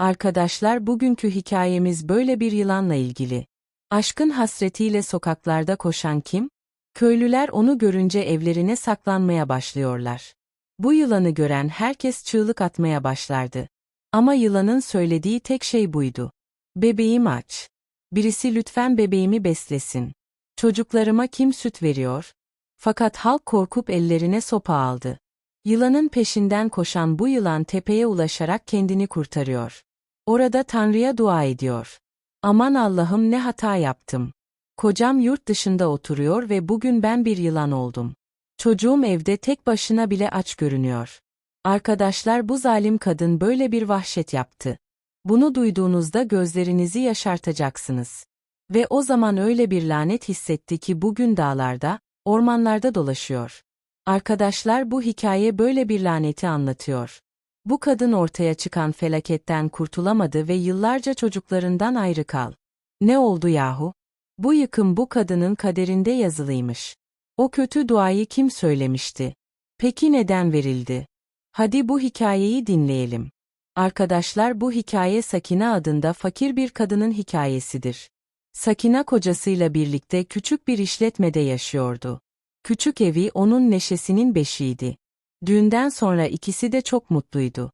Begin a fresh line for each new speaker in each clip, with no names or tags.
Arkadaşlar bugünkü hikayemiz böyle bir yılanla ilgili. Aşkın hasretiyle sokaklarda koşan kim? Köylüler onu görünce evlerine saklanmaya başlıyorlar. Bu yılanı gören herkes çığlık atmaya başlardı. Ama yılanın söylediği tek şey buydu. Bebeğim aç. Birisi lütfen bebeğimi beslesin. Çocuklarıma kim süt veriyor? Fakat halk korkup ellerine sopa aldı. Yılanın peşinden koşan bu yılan tepeye ulaşarak kendini kurtarıyor. Orada Tanrı'ya dua ediyor. Aman Allah'ım ne hata yaptım. Kocam yurt dışında oturuyor ve bugün ben bir yılan oldum. Çocuğum evde tek başına bile aç görünüyor. Arkadaşlar bu zalim kadın böyle bir vahşet yaptı. Bunu duyduğunuzda gözlerinizi yaşartacaksınız. Ve o zaman öyle bir lanet hissetti ki bugün dağlarda, ormanlarda dolaşıyor. Arkadaşlar bu hikaye böyle bir laneti anlatıyor. Bu kadın ortaya çıkan felaketten kurtulamadı ve yıllarca çocuklarından ayrı kal. Ne oldu yahu? Bu yıkım bu kadının kaderinde yazılıymış. O kötü duayı kim söylemişti? Peki neden verildi? Hadi bu hikayeyi dinleyelim. Arkadaşlar bu hikaye Sakina adında fakir bir kadının hikayesidir. Sakina kocasıyla birlikte küçük bir işletmede yaşıyordu. Küçük evi onun neşesinin beşiğiydi. Düğünden sonra ikisi de çok mutluydu.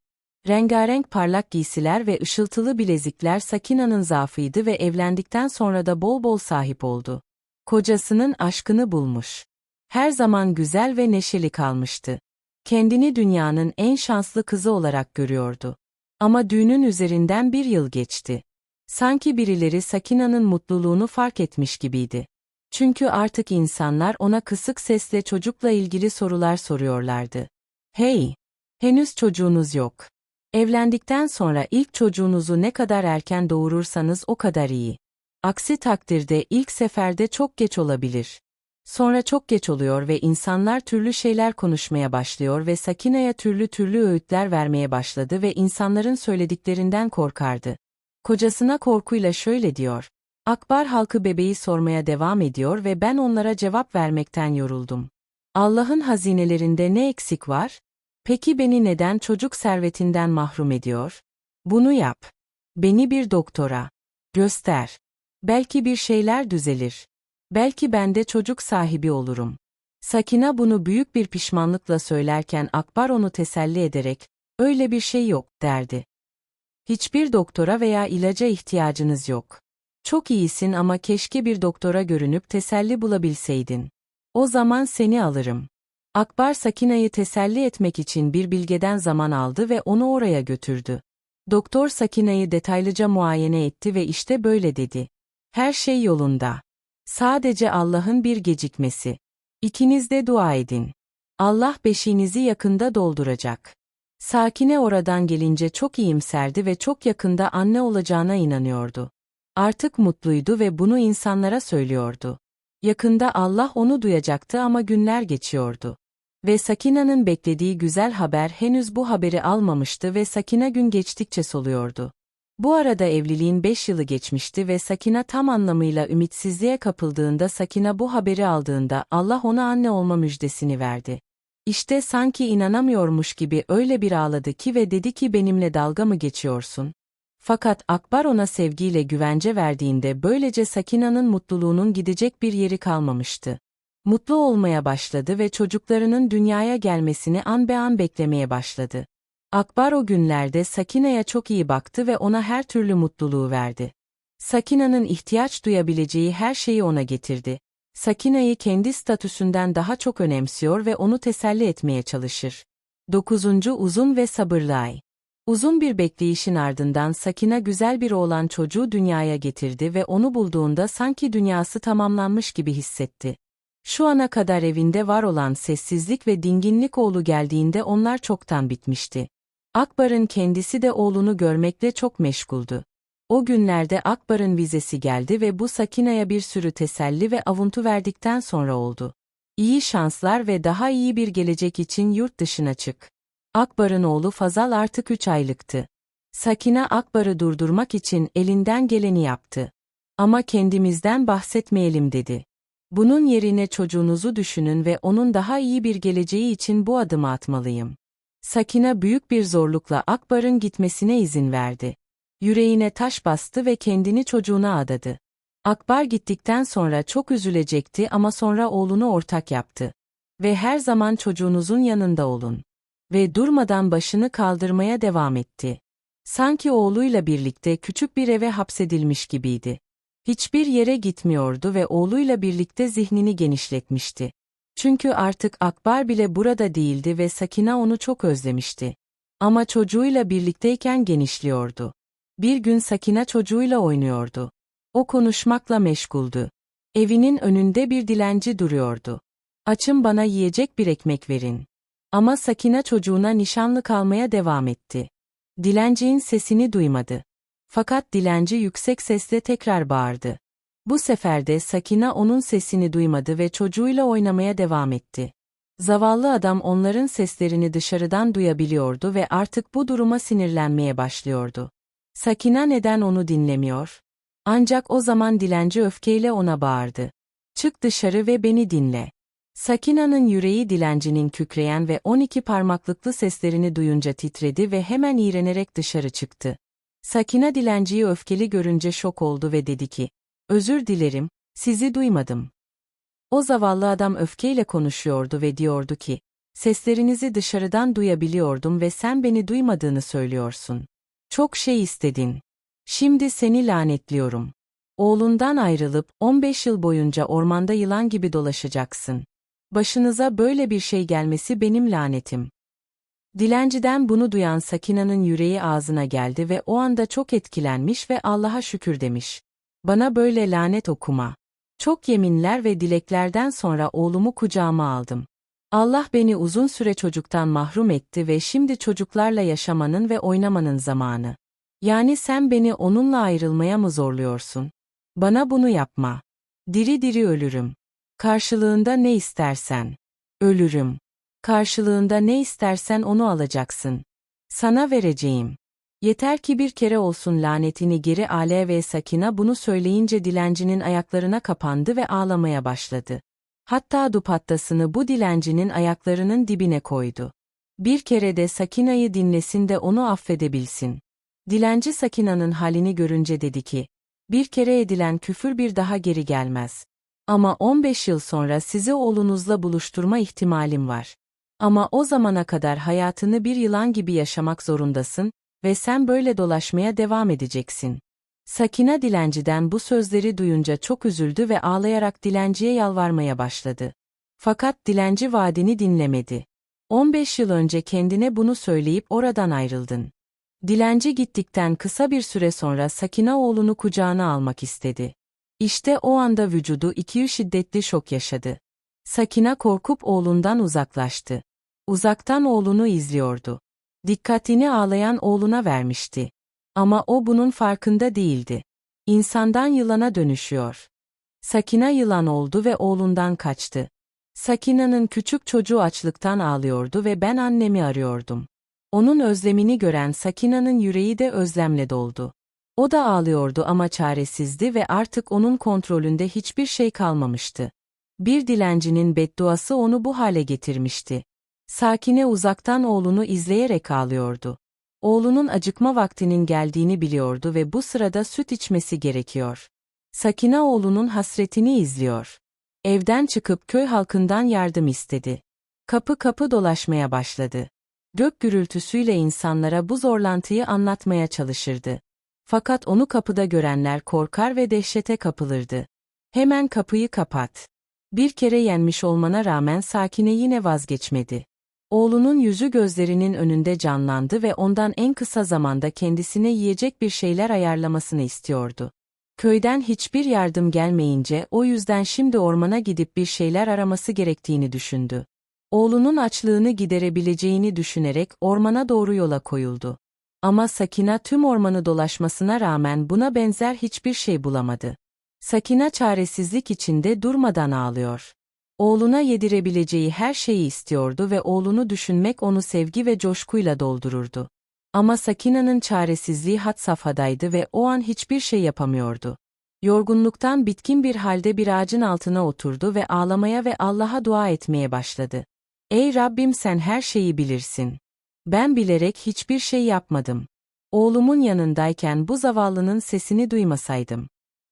Rengarenk parlak giysiler ve ışıltılı bilezikler Sakina'nın zaafıydı ve evlendikten sonra da bol bol sahip oldu. Kocasının aşkını bulmuş. Her zaman güzel ve neşeli kalmıştı. Kendini dünyanın en şanslı kızı olarak görüyordu. Ama düğünün üzerinden bir yıl geçti. Sanki birileri Sakina'nın mutluluğunu fark etmiş gibiydi. Çünkü artık insanlar ona kısık sesle çocukla ilgili sorular soruyorlardı. Hey! Henüz çocuğunuz yok. Evlendikten sonra ilk çocuğunuzu ne kadar erken doğurursanız o kadar iyi. Aksi takdirde ilk seferde çok geç olabilir. Sonra çok geç oluyor ve insanlar türlü şeyler konuşmaya başlıyor ve Sakina'ya türlü türlü öğütler vermeye başladı ve insanların söylediklerinden korkardı. Kocasına korkuyla şöyle diyor. Akbar halkı bebeği sormaya devam ediyor ve ben onlara cevap vermekten yoruldum. Allah'ın hazinelerinde ne eksik var? Peki beni neden çocuk servetinden mahrum ediyor? Bunu yap. Beni bir doktora. Göster. Belki bir şeyler düzelir. Belki ben de çocuk sahibi olurum. Sakina bunu büyük bir pişmanlıkla söylerken Akbar onu teselli ederek, öyle bir şey yok, derdi. Hiçbir doktora veya ilaca ihtiyacınız yok. Çok iyisin ama keşke bir doktora görünüp teselli bulabilseydin. O zaman seni alırım. Akbar Sakina'yı teselli etmek için bir bilgeden zaman aldı ve onu oraya götürdü. Doktor Sakina'yı detaylıca muayene etti ve işte böyle dedi. Her şey yolunda. Sadece Allah'ın bir gecikmesi. İkiniz de dua edin. Allah beşiğinizi yakında dolduracak. Sakine oradan gelince çok iyimserdi ve çok yakında anne olacağına inanıyordu. Artık mutluydu ve bunu insanlara söylüyordu. Yakında Allah onu duyacaktı ama günler geçiyordu. Ve Sakina'nın beklediği güzel haber henüz bu haberi almamıştı ve Sakina gün geçtikçe soluyordu. Bu arada evliliğin 5 yılı geçmişti ve Sakina tam anlamıyla ümitsizliğe kapıldığında Sakina bu haberi aldığında Allah ona anne olma müjdesini verdi. İşte sanki inanamıyormuş gibi öyle bir ağladı ki ve dedi ki benimle dalga mı geçiyorsun? Fakat Akbar ona sevgiyle güvence verdiğinde böylece Sakina'nın mutluluğunun gidecek bir yeri kalmamıştı. Mutlu olmaya başladı ve çocuklarının dünyaya gelmesini an be an beklemeye başladı. Akbar o günlerde Sakina'ya çok iyi baktı ve ona her türlü mutluluğu verdi. Sakina'nın ihtiyaç duyabileceği her şeyi ona getirdi. Sakina'yı kendi statüsünden daha çok önemsiyor ve onu teselli etmeye çalışır. 9. Uzun ve Sabırlı Ay Uzun bir bekleyişin ardından Sakina güzel bir oğlan çocuğu dünyaya getirdi ve onu bulduğunda sanki dünyası tamamlanmış gibi hissetti. Şu ana kadar evinde var olan sessizlik ve dinginlik oğlu geldiğinde onlar çoktan bitmişti. Akbar'ın kendisi de oğlunu görmekle çok meşguldü. O günlerde Akbar'ın vizesi geldi ve bu Sakina'ya bir sürü teselli ve avuntu verdikten sonra oldu. İyi şanslar ve daha iyi bir gelecek için yurt dışına çık. Akbar'ın oğlu Fazal artık 3 aylıktı. Sakina Akbar'ı durdurmak için elinden geleni yaptı. Ama kendimizden bahsetmeyelim dedi. Bunun yerine çocuğunuzu düşünün ve onun daha iyi bir geleceği için bu adımı atmalıyım. Sakina büyük bir zorlukla Akbar'ın gitmesine izin verdi. Yüreğine taş bastı ve kendini çocuğuna adadı. Akbar gittikten sonra çok üzülecekti ama sonra oğlunu ortak yaptı. Ve her zaman çocuğunuzun yanında olun. Ve durmadan başını kaldırmaya devam etti. Sanki oğluyla birlikte küçük bir eve hapsedilmiş gibiydi. Hiçbir yere gitmiyordu ve oğluyla birlikte zihnini genişletmişti. Çünkü artık Akbar bile burada değildi ve Sakina onu çok özlemişti. Ama çocuğuyla birlikteyken genişliyordu. Bir gün Sakina çocuğuyla oynuyordu. O konuşmakla meşguldü. Evinin önünde bir dilenci duruyordu. Açın bana yiyecek bir ekmek verin. Ama Sakina çocuğuna nişanlı kalmaya devam etti. Dilenciğin sesini duymadı. Fakat dilenci yüksek sesle tekrar bağırdı. Bu sefer de Sakina onun sesini duymadı ve çocuğuyla oynamaya devam etti. Zavallı adam onların seslerini dışarıdan duyabiliyordu ve artık bu duruma sinirlenmeye başlıyordu. Sakina neden onu dinlemiyor? Ancak o zaman dilenci öfkeyle ona bağırdı. Çık dışarı ve beni dinle. Sakina'nın yüreği dilencinin kükreyen ve 12 parmaklıklı seslerini duyunca titredi ve hemen iğrenerek dışarı çıktı. Sakina dilenciyi öfkeli görünce şok oldu ve dedi ki, Özür dilerim, sizi duymadım. O zavallı adam öfkeyle konuşuyordu ve diyordu ki, Seslerinizi dışarıdan duyabiliyordum ve sen beni duymadığını söylüyorsun. Çok şey istedin. Şimdi seni lanetliyorum. Oğlundan ayrılıp 15 yıl boyunca ormanda yılan gibi dolaşacaksın. Başınıza böyle bir şey gelmesi benim lanetim. Dilenciden bunu duyan Sakina'nın yüreği ağzına geldi ve o anda çok etkilenmiş ve Allah'a şükür demiş. Bana böyle lanet okuma. Çok yeminler ve dileklerden sonra oğlumu kucağıma aldım. Allah beni uzun süre çocuktan mahrum etti ve şimdi çocuklarla yaşamanın ve oynamanın zamanı. Yani sen beni onunla ayrılmaya mı zorluyorsun? Bana bunu yapma. Diri diri ölürüm. Karşılığında ne istersen. Ölürüm. Karşılığında ne istersen onu alacaksın. Sana vereceğim. Yeter ki bir kere olsun lanetini geri Ale ve Sakina bunu söyleyince dilencinin ayaklarına kapandı ve ağlamaya başladı. Hatta dupattasını bu dilencinin ayaklarının dibine koydu. Bir kere de Sakina'yı dinlesin de onu affedebilsin. Dilenci Sakina'nın halini görünce dedi ki, bir kere edilen küfür bir daha geri gelmez. Ama 15 yıl sonra sizi oğlunuzla buluşturma ihtimalim var. Ama o zamana kadar hayatını bir yılan gibi yaşamak zorundasın ve sen böyle dolaşmaya devam edeceksin. Sakina dilenciden bu sözleri duyunca çok üzüldü ve ağlayarak dilenciye yalvarmaya başladı. Fakat dilenci vaadini dinlemedi. 15 yıl önce kendine bunu söyleyip oradan ayrıldın. Dilenci gittikten kısa bir süre sonra Sakina oğlunu kucağına almak istedi. İşte o anda vücudu iki şiddetli şok yaşadı. Sakina korkup oğlundan uzaklaştı. Uzaktan oğlunu izliyordu. Dikkatini ağlayan oğluna vermişti. Ama o bunun farkında değildi. İnsandan yılana dönüşüyor. Sakina yılan oldu ve oğlundan kaçtı. Sakina'nın küçük çocuğu açlıktan ağlıyordu ve ben annemi arıyordum. Onun özlemini gören Sakina'nın yüreği de özlemle doldu. O da ağlıyordu ama çaresizdi ve artık onun kontrolünde hiçbir şey kalmamıştı. Bir dilencinin bedduası onu bu hale getirmişti. Sakine uzaktan oğlunu izleyerek ağlıyordu. Oğlunun acıkma vaktinin geldiğini biliyordu ve bu sırada süt içmesi gerekiyor. Sakine oğlunun hasretini izliyor. Evden çıkıp köy halkından yardım istedi. Kapı kapı dolaşmaya başladı. Gök gürültüsüyle insanlara bu zorlantıyı anlatmaya çalışırdı. Fakat onu kapıda görenler korkar ve dehşete kapılırdı. Hemen kapıyı kapat. Bir kere yenmiş olmana rağmen Sakine yine vazgeçmedi. Oğlunun yüzü gözlerinin önünde canlandı ve ondan en kısa zamanda kendisine yiyecek bir şeyler ayarlamasını istiyordu. Köyden hiçbir yardım gelmeyince o yüzden şimdi ormana gidip bir şeyler araması gerektiğini düşündü. Oğlunun açlığını giderebileceğini düşünerek ormana doğru yola koyuldu. Ama Sakina tüm ormanı dolaşmasına rağmen buna benzer hiçbir şey bulamadı. Sakina çaresizlik içinde durmadan ağlıyor. Oğluna yedirebileceği her şeyi istiyordu ve oğlunu düşünmek onu sevgi ve coşkuyla doldururdu. Ama Sakina'nın çaresizliği had safhadaydı ve o an hiçbir şey yapamıyordu. Yorgunluktan bitkin bir halde bir ağacın altına oturdu ve ağlamaya ve Allah'a dua etmeye başladı. Ey Rabbim sen her şeyi bilirsin. Ben bilerek hiçbir şey yapmadım. Oğlumun yanındayken bu zavallının sesini duymasaydım.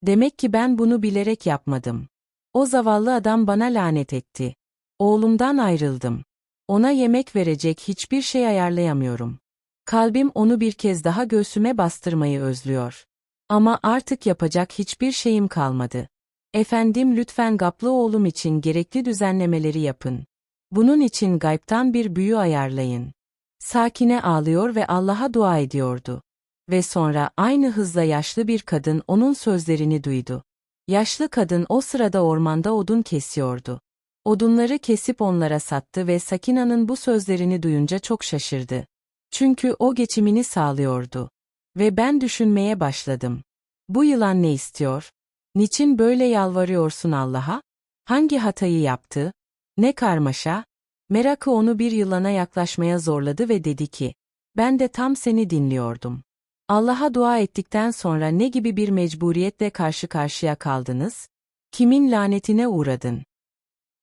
Demek ki ben bunu bilerek yapmadım. O zavallı adam bana lanet etti. Oğlumdan ayrıldım. Ona yemek verecek hiçbir şey ayarlayamıyorum. Kalbim onu bir kez daha göğsüme bastırmayı özlüyor. Ama artık yapacak hiçbir şeyim kalmadı. Efendim lütfen Gaplı oğlum için gerekli düzenlemeleri yapın. Bunun için gaybtan bir büyü ayarlayın. Sakine ağlıyor ve Allah'a dua ediyordu. Ve sonra aynı hızla yaşlı bir kadın onun sözlerini duydu. Yaşlı kadın o sırada ormanda odun kesiyordu. Odunları kesip onlara sattı ve Sakina'nın bu sözlerini duyunca çok şaşırdı. Çünkü o geçimini sağlıyordu. Ve ben düşünmeye başladım. Bu yılan ne istiyor? Niçin böyle yalvarıyorsun Allah'a? Hangi hatayı yaptı? Ne karmaşa? Merakı onu bir yılana yaklaşmaya zorladı ve dedi ki, ben de tam seni dinliyordum. Allah'a dua ettikten sonra ne gibi bir mecburiyetle karşı karşıya kaldınız? Kimin lanetine uğradın?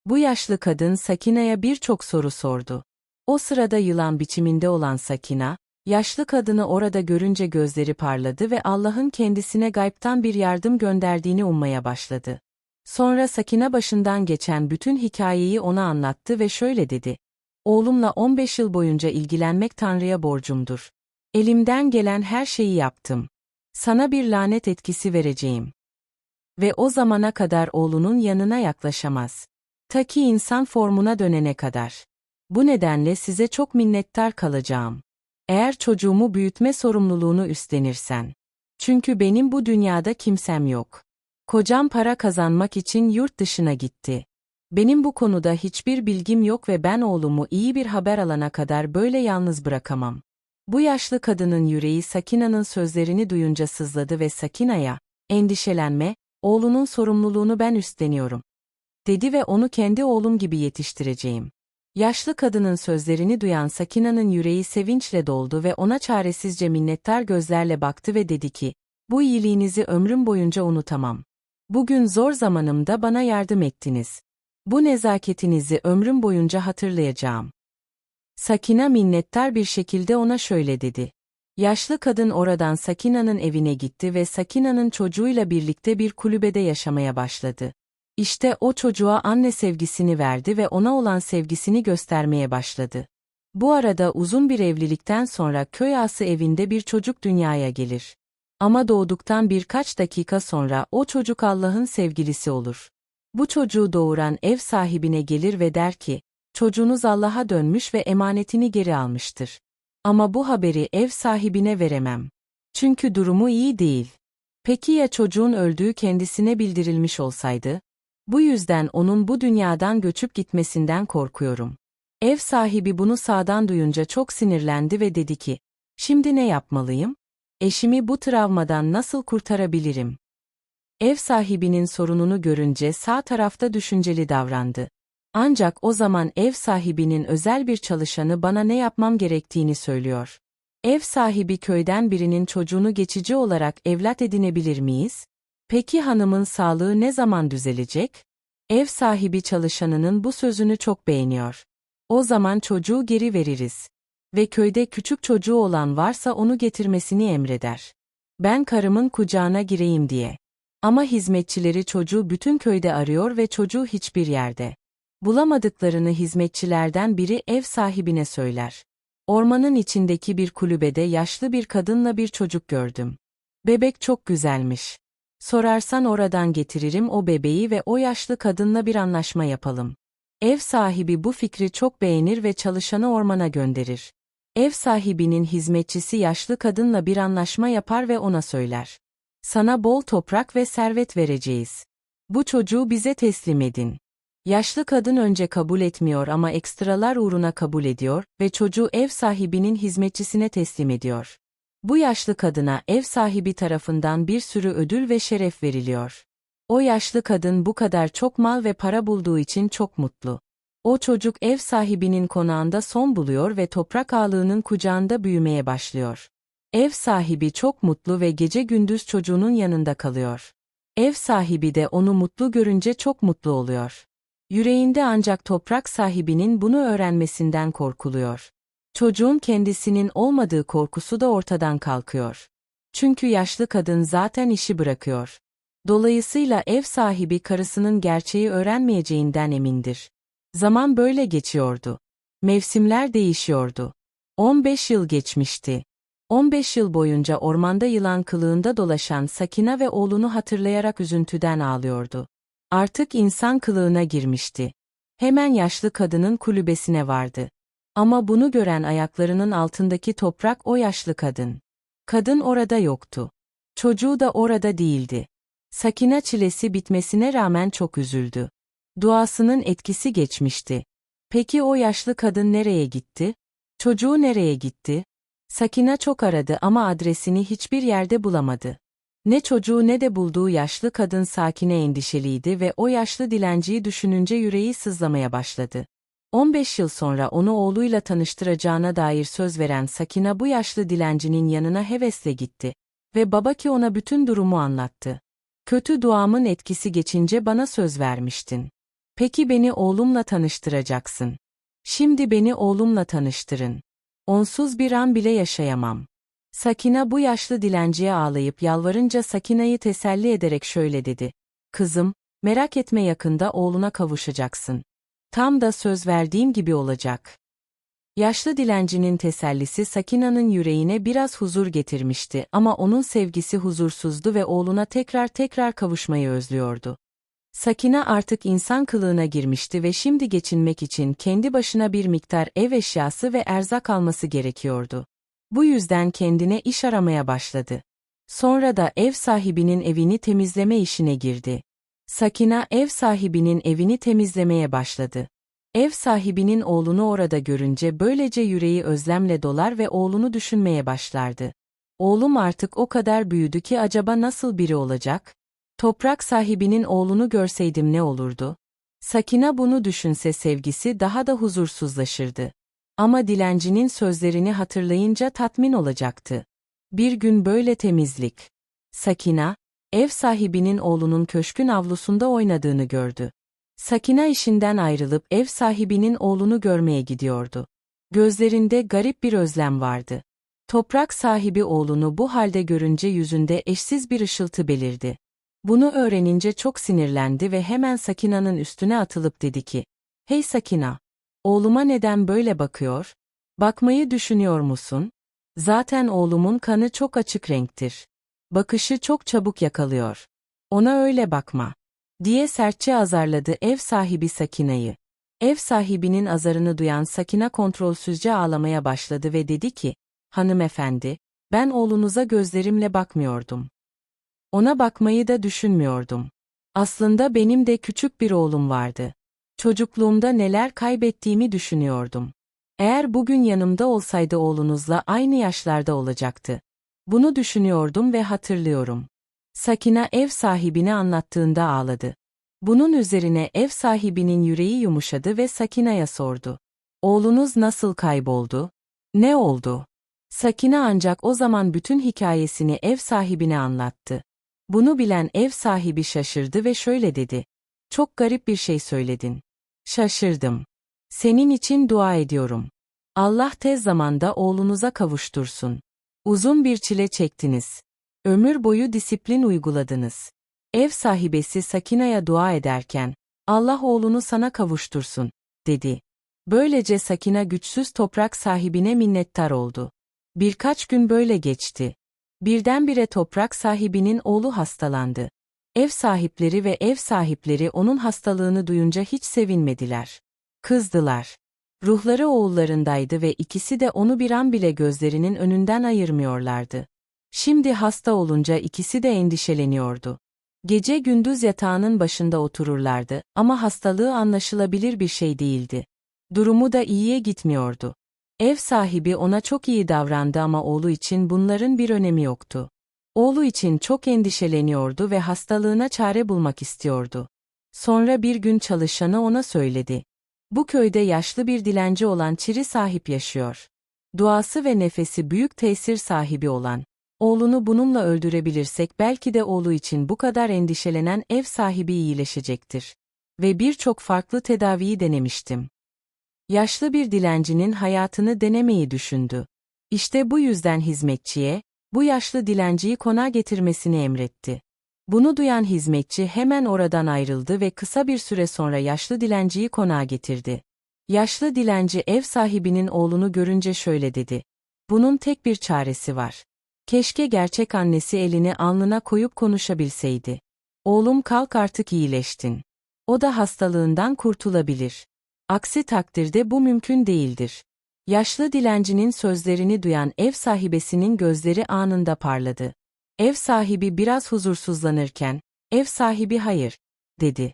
Bu yaşlı kadın Sakina'ya birçok soru sordu. O sırada yılan biçiminde olan Sakina, yaşlı kadını orada görünce gözleri parladı ve Allah'ın kendisine gaybtan bir yardım gönderdiğini ummaya başladı. Sonra Sakina başından geçen bütün hikayeyi ona anlattı ve şöyle dedi. Oğlumla 15 yıl boyunca ilgilenmek Tanrı'ya borcumdur. Elimden gelen her şeyi yaptım. Sana bir lanet etkisi vereceğim. Ve o zamana kadar oğlunun yanına yaklaşamaz. Ta ki insan formuna dönene kadar. Bu nedenle size çok minnettar kalacağım. Eğer çocuğumu büyütme sorumluluğunu üstlenirsen. Çünkü benim bu dünyada kimsem yok. Kocam para kazanmak için yurt dışına gitti. Benim bu konuda hiçbir bilgim yok ve ben oğlumu iyi bir haber alana kadar böyle yalnız bırakamam. Bu yaşlı kadının yüreği Sakina'nın sözlerini duyunca sızladı ve Sakina'ya, endişelenme, oğlunun sorumluluğunu ben üstleniyorum. Dedi ve onu kendi oğlum gibi yetiştireceğim. Yaşlı kadının sözlerini duyan Sakina'nın yüreği sevinçle doldu ve ona çaresizce minnettar gözlerle baktı ve dedi ki, bu iyiliğinizi ömrüm boyunca unutamam. Bugün zor zamanımda bana yardım ettiniz. Bu nezaketinizi ömrüm boyunca hatırlayacağım. Sakina minnettar bir şekilde ona şöyle dedi. Yaşlı kadın oradan Sakina'nın evine gitti ve Sakina'nın çocuğuyla birlikte bir kulübede yaşamaya başladı. İşte o çocuğa anne sevgisini verdi ve ona olan sevgisini göstermeye başladı. Bu arada uzun bir evlilikten sonra köy ağası evinde bir çocuk dünyaya gelir. Ama doğduktan birkaç dakika sonra o çocuk Allah'ın sevgilisi olur. Bu çocuğu doğuran ev sahibine gelir ve der ki, çocuğunuz Allah'a dönmüş ve emanetini geri almıştır. Ama bu haberi ev sahibine veremem. Çünkü durumu iyi değil. Peki ya çocuğun öldüğü kendisine bildirilmiş olsaydı? Bu yüzden onun bu dünyadan göçüp gitmesinden korkuyorum. Ev sahibi bunu sağdan duyunca çok sinirlendi ve dedi ki, şimdi ne yapmalıyım? Eşimi bu travmadan nasıl kurtarabilirim? Ev sahibinin sorununu görünce sağ tarafta düşünceli davrandı. Ancak o zaman ev sahibinin özel bir çalışanı bana ne yapmam gerektiğini söylüyor. Ev sahibi köyden birinin çocuğunu geçici olarak evlat edinebilir miyiz? Peki hanımın sağlığı ne zaman düzelecek? Ev sahibi çalışanının bu sözünü çok beğeniyor. O zaman çocuğu geri veririz. Ve köyde küçük çocuğu olan varsa onu getirmesini emreder. Ben karımın kucağına gireyim diye. Ama hizmetçileri çocuğu bütün köyde arıyor ve çocuğu hiçbir yerde. Bulamadıklarını hizmetçilerden biri ev sahibine söyler. Ormanın içindeki bir kulübede yaşlı bir kadınla bir çocuk gördüm. Bebek çok güzelmiş. Sorarsan oradan getiririm o bebeği ve o yaşlı kadınla bir anlaşma yapalım. Ev sahibi bu fikri çok beğenir ve çalışanı ormana gönderir. Ev sahibinin hizmetçisi yaşlı kadınla bir anlaşma yapar ve ona söyler. Sana bol toprak ve servet vereceğiz. Bu çocuğu bize teslim edin. Yaşlı kadın önce kabul etmiyor ama ekstralar uğruna kabul ediyor ve çocuğu ev sahibinin hizmetçisine teslim ediyor. Bu yaşlı kadına ev sahibi tarafından bir sürü ödül ve şeref veriliyor. O yaşlı kadın bu kadar çok mal ve para bulduğu için çok mutlu. O çocuk ev sahibinin konağında son buluyor ve toprak ağlığının kucağında büyümeye başlıyor. Ev sahibi çok mutlu ve gece gündüz çocuğunun yanında kalıyor. Ev sahibi de onu mutlu görünce çok mutlu oluyor. Yüreğinde ancak toprak sahibinin bunu öğrenmesinden korkuluyor. Çocuğun kendisinin olmadığı korkusu da ortadan kalkıyor. Çünkü yaşlı kadın zaten işi bırakıyor. Dolayısıyla ev sahibi karısının gerçeği öğrenmeyeceğinden emindir. Zaman böyle geçiyordu. Mevsimler değişiyordu. 15 yıl geçmişti. 15 yıl boyunca ormanda yılan kılığında dolaşan Sakina ve oğlunu hatırlayarak üzüntüden ağlıyordu. Artık insan kılığına girmişti. Hemen yaşlı kadının kulübesine vardı. Ama bunu gören ayaklarının altındaki toprak o yaşlı kadın. Kadın orada yoktu. Çocuğu da orada değildi. Sakina çilesi bitmesine rağmen çok üzüldü. Duasının etkisi geçmişti. Peki o yaşlı kadın nereye gitti? Çocuğu nereye gitti? Sakina çok aradı ama adresini hiçbir yerde bulamadı. Ne çocuğu ne de bulduğu yaşlı kadın Sakine endişeliydi ve o yaşlı dilenciyi düşününce yüreği sızlamaya başladı. 15 yıl sonra onu oğluyla tanıştıracağına dair söz veren Sakina bu yaşlı dilencinin yanına hevesle gitti ve babaki ona bütün durumu anlattı. Kötü duamın etkisi geçince bana söz vermiştin. Peki beni oğlumla tanıştıracaksın. Şimdi beni oğlumla tanıştırın. Onsuz bir an bile yaşayamam. Sakina bu yaşlı dilenciye ağlayıp yalvarınca Sakina'yı teselli ederek şöyle dedi. Kızım, merak etme yakında oğluna kavuşacaksın. Tam da söz verdiğim gibi olacak. Yaşlı dilencinin tesellisi Sakina'nın yüreğine biraz huzur getirmişti ama onun sevgisi huzursuzdu ve oğluna tekrar tekrar kavuşmayı özlüyordu. Sakina artık insan kılığına girmişti ve şimdi geçinmek için kendi başına bir miktar ev eşyası ve erzak alması gerekiyordu. Bu yüzden kendine iş aramaya başladı. Sonra da ev sahibinin evini temizleme işine girdi. Sakina ev sahibinin evini temizlemeye başladı. Ev sahibinin oğlunu orada görünce böylece yüreği özlemle dolar ve oğlunu düşünmeye başlardı. Oğlum artık o kadar büyüdü ki acaba nasıl biri olacak? Toprak sahibinin oğlunu görseydim ne olurdu? Sakina bunu düşünse sevgisi daha da huzursuzlaşırdı. Ama dilencinin sözlerini hatırlayınca tatmin olacaktı. Bir gün böyle temizlik. Sakina, ev sahibinin oğlunun köşkün avlusunda oynadığını gördü. Sakina işinden ayrılıp ev sahibinin oğlunu görmeye gidiyordu. Gözlerinde garip bir özlem vardı. Toprak sahibi oğlunu bu halde görünce yüzünde eşsiz bir ışıltı belirdi. Bunu öğrenince çok sinirlendi ve hemen Sakina'nın üstüne atılıp dedi ki, Hey Sakina! Oğluma neden böyle bakıyor? Bakmayı düşünüyor musun? Zaten oğlumun kanı çok açık renktir. Bakışı çok çabuk yakalıyor. Ona öyle bakma. Diye sertçe azarladı ev sahibi Sakina'yı. Ev sahibinin azarını duyan Sakina kontrolsüzce ağlamaya başladı ve dedi ki, Hanımefendi, ben oğlunuza gözlerimle bakmıyordum. Ona bakmayı da düşünmüyordum. Aslında benim de küçük bir oğlum vardı. Çocukluğumda neler kaybettiğimi düşünüyordum. Eğer bugün yanımda olsaydı oğlunuzla aynı yaşlarda olacaktı. Bunu düşünüyordum ve hatırlıyorum. Sakina ev sahibine anlattığında ağladı. Bunun üzerine ev sahibinin yüreği yumuşadı ve Sakina'ya sordu. Oğlunuz nasıl kayboldu? Ne oldu? Sakina ancak o zaman bütün hikayesini ev sahibine anlattı. Bunu bilen ev sahibi şaşırdı ve şöyle dedi. Çok garip bir şey söyledin. Şaşırdım. Senin için dua ediyorum. Allah tez zamanda oğlunuza kavuştursun. Uzun bir çile çektiniz. Ömür boyu disiplin uyguladınız. Ev sahibesi Sakina'ya dua ederken, Allah oğlunu sana kavuştursun, dedi. Böylece Sakina güçsüz toprak sahibine minnettar oldu. Birkaç gün böyle geçti. Birdenbire toprak sahibinin oğlu hastalandı. Ev sahipleri ve ev sahipleri onun hastalığını duyunca hiç sevinmediler. Kızdılar. Ruhları oğullarındaydı ve ikisi de onu bir an bile gözlerinin önünden ayırmıyorlardı. Şimdi hasta olunca ikisi de endişeleniyordu. Gece gündüz yatağının başında otururlardı ama hastalığı anlaşılabilir bir şey değildi. Durumu da iyiye gitmiyordu. Ev sahibi ona çok iyi davrandı ama oğlu için bunların bir önemi yoktu. Oğlu için çok endişeleniyordu ve hastalığına çare bulmak istiyordu. Sonra bir gün çalışanı ona söyledi. Bu köyde yaşlı bir dilenci olan Çiri sahip yaşıyor. Duası ve nefesi büyük tesir sahibi olan. Oğlunu bununla öldürebilirsek belki de oğlu için bu kadar endişelenen ev sahibi iyileşecektir. Ve birçok farklı tedaviyi denemiştim. Yaşlı bir dilencinin hayatını denemeyi düşündü. İşte bu yüzden hizmetçiye, bu yaşlı dilenciyi konağa getirmesini emretti. Bunu duyan hizmetçi hemen oradan ayrıldı ve kısa bir süre sonra yaşlı dilenciyi konağa getirdi. Yaşlı dilenci ev sahibinin oğlunu görünce şöyle dedi. Bunun tek bir çaresi var. Keşke gerçek annesi elini alnına koyup konuşabilseydi. Oğlum kalk artık iyileştin. O da hastalığından kurtulabilir. Aksi takdirde bu mümkün değildir. Yaşlı dilencinin sözlerini duyan ev sahibesinin gözleri anında parladı. Ev sahibi biraz huzursuzlanırken, ev sahibi hayır, dedi.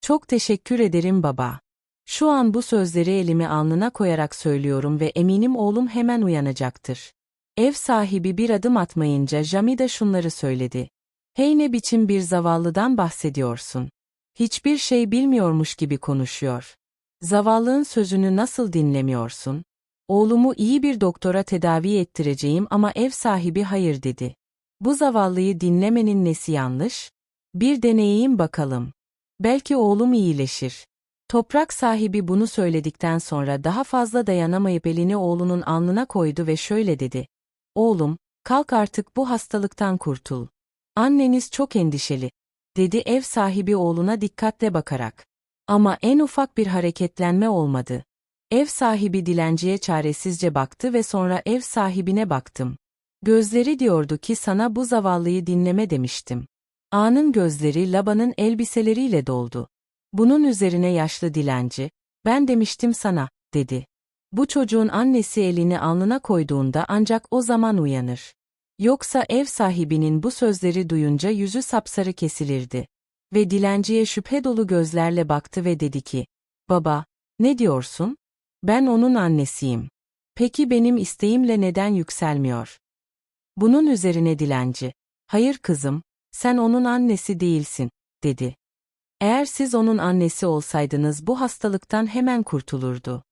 Çok teşekkür ederim baba. Şu an bu sözleri elimi alnına koyarak söylüyorum ve eminim oğlum hemen uyanacaktır. Ev sahibi bir adım atmayınca Jamida şunları söyledi. Hey ne biçim bir zavallıdan bahsediyorsun. Hiçbir şey bilmiyormuş gibi konuşuyor. Zavallığın sözünü nasıl dinlemiyorsun? Oğlumu iyi bir doktora tedavi ettireceğim ama ev sahibi hayır dedi. Bu zavallıyı dinlemenin nesi yanlış? Bir deneyeyim bakalım. Belki oğlum iyileşir. Toprak sahibi bunu söyledikten sonra daha fazla dayanamayıp elini oğlunun alnına koydu ve şöyle dedi. Oğlum, kalk artık bu hastalıktan kurtul. Anneniz çok endişeli, dedi ev sahibi oğluna dikkatle bakarak. Ama en ufak bir hareketlenme olmadı. Ev sahibi dilenciye çaresizce baktı ve sonra ev sahibine baktım. Gözleri diyordu ki sana bu zavallıyı dinleme demiştim. Ağanın gözleri Laban'ın elbiseleriyle doldu. Bunun üzerine yaşlı dilenci, ben demiştim sana, dedi. Bu çocuğun annesi elini alnına koyduğunda ancak o zaman uyanır. Yoksa ev sahibinin bu sözleri duyunca yüzü sapsarı kesilirdi. Ve dilenciye şüphe dolu gözlerle baktı ve dedi ki, Baba, ne diyorsun? Ben onun annesiyim. Peki benim isteğimle neden yükselmiyor? Bunun üzerine dilenci, hayır kızım, sen onun annesi değilsin, dedi. Eğer siz onun annesi olsaydınız bu hastalıktan hemen kurtulurdu.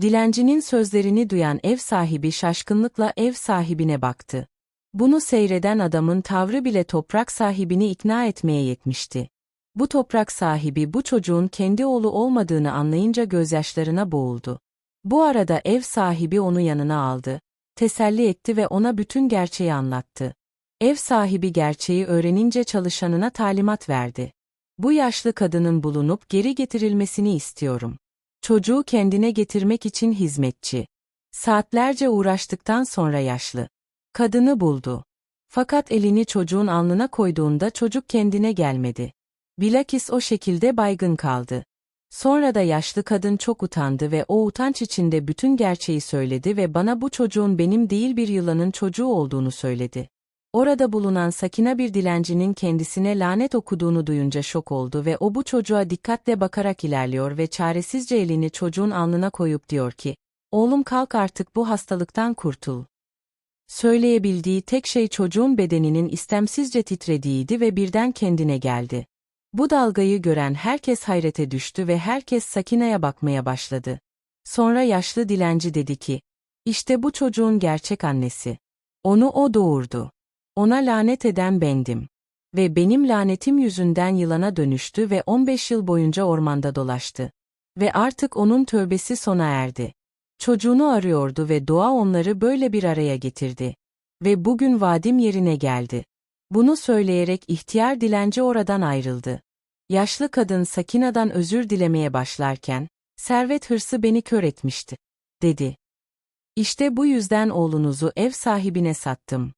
Dilencinin sözlerini duyan ev sahibi şaşkınlıkla ev sahibine baktı. Bunu seyreden adamın tavrı bile toprak sahibini ikna etmeye yetmişti. Bu toprak sahibi bu çocuğun kendi oğlu olmadığını anlayınca gözyaşlarına boğuldu. Bu arada ev sahibi onu yanına aldı, teselli etti ve ona bütün gerçeği anlattı. Ev sahibi gerçeği öğrenince çalışanına talimat verdi. Bu yaşlı kadının bulunup geri getirilmesini istiyorum. Çocuğu kendine getirmek için hizmetçi. Saatlerce uğraştıktan sonra yaşlı. Kadını buldu. Fakat elini çocuğun alnına koyduğunda çocuk kendine gelmedi. Bilakis o şekilde baygın kaldı. Sonra da yaşlı kadın çok utandı ve o utanç içinde bütün gerçeği söyledi ve bana bu çocuğun benim değil bir yılanın çocuğu olduğunu söyledi. Orada bulunan Sakina bir dilencinin kendisine lanet okuduğunu duyunca şok oldu ve o bu çocuğa dikkatle bakarak ilerliyor ve çaresizce elini çocuğun alnına koyup diyor ki, Oğlum kalk artık bu hastalıktan kurtul. Söyleyebildiği tek şey çocuğun bedeninin istemsizce titrediğiydi ve birden kendine geldi. Bu dalgayı gören herkes hayrete düştü ve herkes Sakina'ya bakmaya başladı. Sonra yaşlı dilenci dedi ki, işte bu çocuğun gerçek annesi. Onu o doğurdu. Ona lanet eden bendim. Ve benim lanetim yüzünden yılana dönüştü ve 15 yıl boyunca ormanda dolaştı. Ve artık onun tövbesi sona erdi. Çocuğunu arıyordu ve doğa onları böyle bir araya getirdi. Ve bugün vadim yerine geldi. Bunu söyleyerek ihtiyar dilenci oradan ayrıldı. Yaşlı kadın Sakina'dan özür dilemeye başlarken, servet hırsı beni kör etmişti, dedi. İşte bu yüzden oğlunuzu ev sahibine sattım.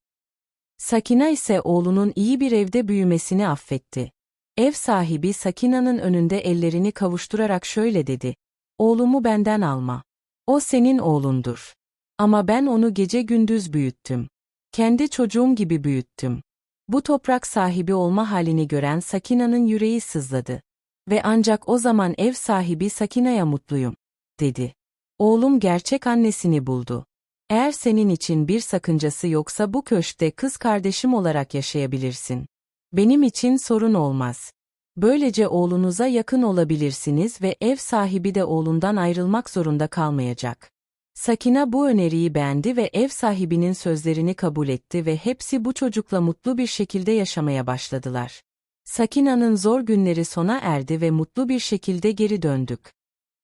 Sakina ise oğlunun iyi bir evde büyümesini affetti. Ev sahibi Sakina'nın önünde ellerini kavuşturarak şöyle dedi. Oğlumu benden alma. O senin oğlundur. Ama ben onu gece gündüz büyüttüm. Kendi çocuğum gibi büyüttüm. Bu toprak sahibi olma halini gören Sakina'nın yüreği sızladı. Ve ancak o zaman ev sahibi Sakina'ya mutluyum, dedi. Oğlum gerçek annesini buldu. Eğer senin için bir sakıncası yoksa bu köşkte kız kardeşim olarak yaşayabilirsin. Benim için sorun olmaz. Böylece oğlunuza yakın olabilirsiniz ve ev sahibi de oğlundan ayrılmak zorunda kalmayacak. Sakina bu öneriyi beğendi ve ev sahibinin sözlerini kabul etti ve hepsi bu çocukla mutlu bir şekilde yaşamaya başladılar. Sakina'nın zor günleri sona erdi ve mutlu bir şekilde geri döndük.